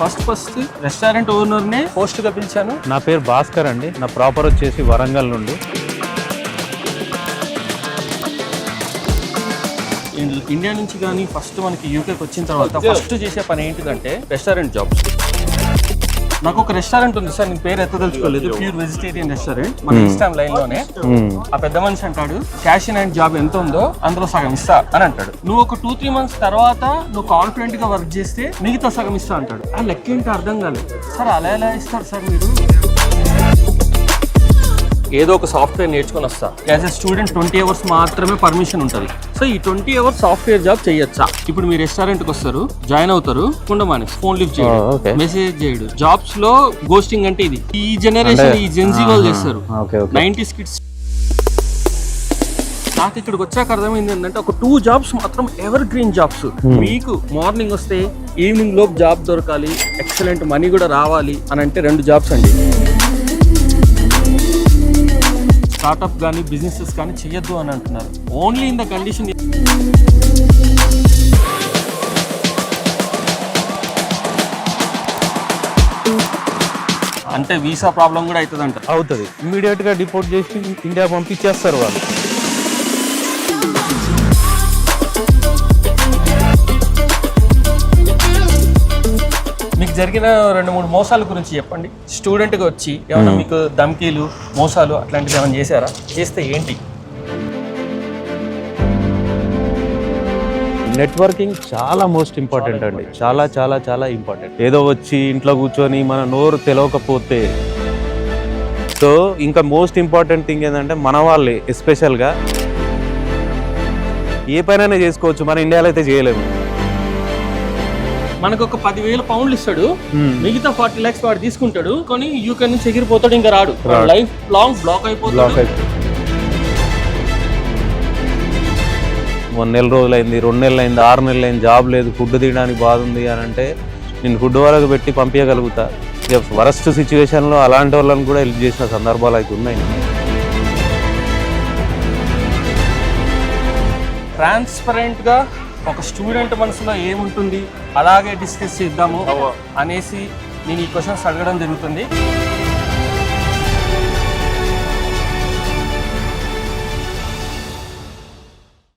First first restaurant ఓనర్నే పోస్ట్గా పిలిచాను. నా పేరు భాస్కర్ అండి. నా ప్రాపర్ వచ్చేసి వరంగల్ నుండి. ఇండియా నుంచి కానీ ఫస్ట్ మనకి యూకేకి వచ్చిన తర్వాత ఫస్ట్ చేసే పని ఏంటిదంటే రెస్టారెంట్ జాబ్స్ నాకు ఒక రెస్టారెంట్ ఉంది సార్ నేను పేరు ఎత్తదలుచుకోలేదు ప్యూర్ వెజిటేరియన్ రెస్టారెంట్ మన ఇన్స్టామ్ లైన్. లోనే ఆ పెద్ద మనిషి అంటాడు క్యాష్ ఇన్ హ్యాండ్ జాబ్ ఎంత ఉందో అందులో సగం ఇస్తా అని అంటాడు. నువ్వు ఒక టూ త్రీ మంత్స్ తర్వాత నువ్వు కాన్ఫిడెంట్గా వర్క్ చేస్తే మిగతా సగం ఇస్తా అంటాడు. ఆ లెక్క ఏంటో అర్థం కాలేదు. సార్ అలా ఎలా ఇస్తారు సార్ మీరు? ఏదో ఒక సాఫ్ట్వేర్ నేర్చుకొని వస్తా. As a student twenty hours మాత్రమే పర్మిషన్ ఉంటుంది. సో ఈ ట్వంటీ అవర్స్ సాఫ్ట్వేర్ జాబ్ చేయొచ్చా ఇప్పుడు మీ రెస్టారెంట్కి వస్తారు జాయిన్ అవుతారు కుండమాని ఫోన్ లిఫ్ట్. చేయడు మెసేజ్ చేయడు. జాబ్స్లో గోస్టింగ్ అంటే ఇది. ఈ జనరేషన్ ఈ జెన్జీ వాళ్ళు చేస్తారు. నైన్టీస్ కిడ్స్ నాకు ఇక్కడికి వచ్చాక అర్థమైంది ఏంటంటే ఒక టూ జాబ్స్ మాత్రం ఎవర్ గ్రీన్ జాబ్స్ మీకు మార్నింగ్ వస్తే ఈవినింగ్ లోపు జాబ్ దొరకాలి ఎక్సలెంట్ మనీ కూడా రావాలి అని అంటే రెండు జాబ్స్ అండి. స్టార్టప్ కానీ బిజినెసెస్ కానీ చేయొద్దు అని అంటున్నారు. ఓన్లీ ఇన్ ద కండిషన్ అంటే వీసా ప్రాబ్లం కూడా అవుతుందంట. అవుతుంది. ఇమీడియట్గా డిపోర్ట్ చేసి ఇండియా పంపించేస్తారు వాళ్ళు. జరిగిన రెండు మూడు మోసాల గురించి చెప్పండి. స్టూడెంట్గా వచ్చి ఏమైనా మీకు ధమ్కీలు మోసాలు అట్లాంటివి ఏమైనా చేశారా? చేస్తే ఏంటి? నెట్వర్కింగ్ చాలా మోస్ట్ ఇంపార్టెంట్ అండి. చాలా చాలా చాలా ఇంపార్టెంట్ ఏదో వచ్చి ఇంట్లో కూర్చొని మన నోరు తెలవకపోతే. సో ఇంకా మోస్ట్ ఇంపార్టెంట్ థింగ్ ఏంటంటే మన వాళ్ళే ఎస్పెషల్గా ఏ పనైనా చేసుకోవచ్చు మన ఇండియాలో అయితే చేయలేము. మనకు ఒక పదివేల పౌండ్లు ఇస్తాడు. మిగతా ఫార్టీ లాక్స్ వాడు తీసుకుంటాడు. కానీ యూకే నుంచి ఎగిరిపోతాడు ఇంకా రాడు. లైఫ్ లాంగ్ బ్లాక్ అయిపోతాడు. నెల రోజులైంది రెండు నెలలు అయింది ఆరు నెలలు అయింది జాబ్ లేదు ఫుడ్ తినడానికి బాధ ఉంది అని అంటే నేను ఫుడ్ వరకు పెట్టి పంపించగలుగుతా. ఇక వరస్ట్ సిచ్యువేషన్లో అలాంటి వాళ్ళని కూడా హెల్ప్ చేసిన సందర్భాలు అయితే ఉన్నాయి. ట్రాన్స్పరెంట్గా ఒక స్టూడెంట్ మనసులో ఏముంటుంది? అలాగే డిస్కస్ చేద్దాము అనేసి నేను ఈ క్వశ్చన్స్ అడగడం జరుగుతుంది.